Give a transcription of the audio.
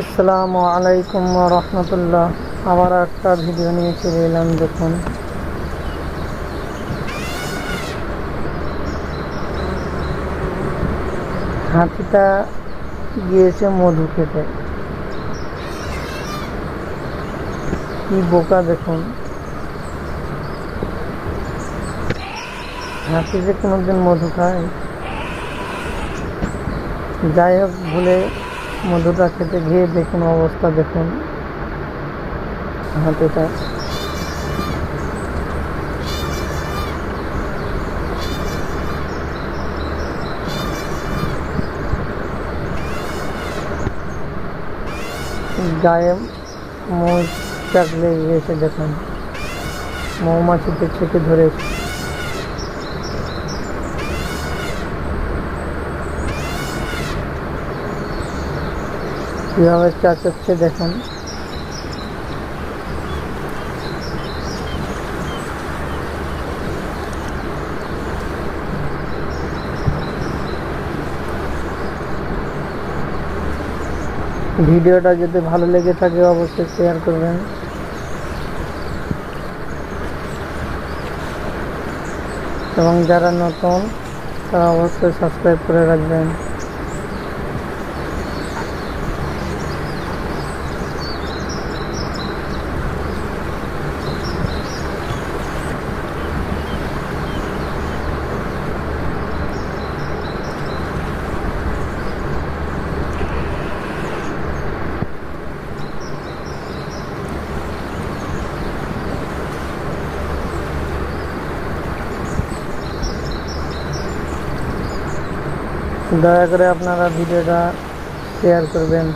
আসসালামু আলাইকুম রহমতুল্লাহ। আবার একটা ভিডিও নিয়ে চলে এলাম, দেখুন। হাতিটা গিয়েছে মধু খেতে। কি বোকা, দেখুন। হাতি যে কোনোদিন মধু খায়। যাই হোক, ভুলে মধুটা খেতে গিয়ে দেখুন অবস্থা দেখুন। হাতিটা গায়ে মৌ চাকলে গিয়েছে দেখুন। মৌমাছিতে চেপে ধরেছে। কীভাবে হচ্ছে দেখুন। ভিডিওটা যদি ভালো লেগে থাকে অবশ্যই শেয়ার করবেন। এবং যারা নতুন, তারা অবশ্যই সাবস্ক্রাইব করে রাখবেন। দয়া করে আপনারা ভিডিওটা শেয়ার করবেন।